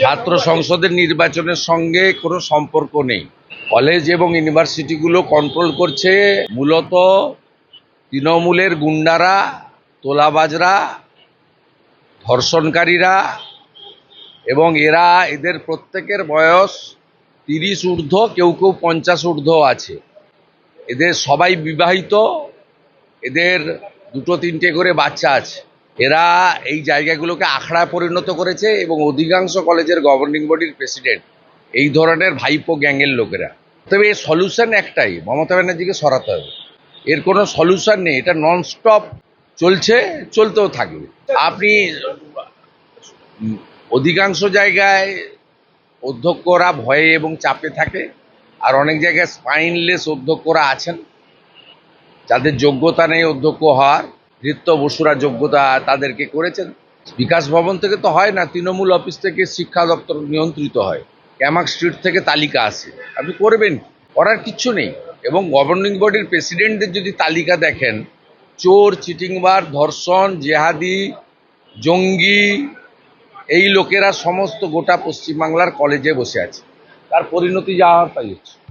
ছাত্র সংসদের নির্বাচনের সঙ্গে কোনো সম্পর্ক নেই। কলেজ এবং ইউনিভার্সিটিগুলো কন্ট্রোল করছে মূলত তৃণমূলের গুন্ডারা, তোলাবাজরা, ধর্ষণকারীরা এবং এরা এদের প্রত্যেকের বয়স তিরিশ ঊর্ধ্ব, কেউ কেউ পঞ্চাশ ঊর্ধ্ব আছে। এদের সবাই বিবাহিত, এদের দুটো তিনটে করে বাচ্চা আছে। এরা এই জায়গাগুলোকে আখড়ায় পরিণত করেছে এবং অধিকাংশ কলেজের গভর্নিং বডির প্রেসিডেন্ট এই ধরনের ভাইপো গ্যাংয়ের লোকেরা। তবে এর সলিউশন একটাই, মমতা ব্যানার্জিকে সরাতে হবে। এর কোনো সলিউশন নেই, এটা ননস্টপ চলছে, চলতেও থাকবে। আপনি অধিকাংশ জায়গায় অধ্যক্ষরা ভয়ে এবং চাপে থাকে, আর অনেক জায়গায় স্পাইনলেস অধ্যক্ষরা আছেন। যাদের যোগ্যতা নেই অধ্যক্ষ হওয়ার নৃত্য বসুরা যোগ্যতা তাদেরকে করেছেন। বিকাশ ভবন থেকে তো হয় না, তৃণমূল অফিস থেকে শিক্ষা দপ্তর নিয়ন্ত্রিত হয়। ক্যামাক স্ট্রিট থেকে তালিকা আসে। আপনি করবেন করার কিচ্ছু নেই। এবং গভর্নিং বডির প্রেসিডেন্টদের যদি তালিকা দেখেন, চোর, চিটিংবার, ধর্ষণ, জেহাদি, জঙ্গি, এই লোকেরা সমস্ত গোটা পশ্চিমবাংলার কলেজে বসে আছে। তার পরিণতি যা হওয়ার তাই হচ্ছে।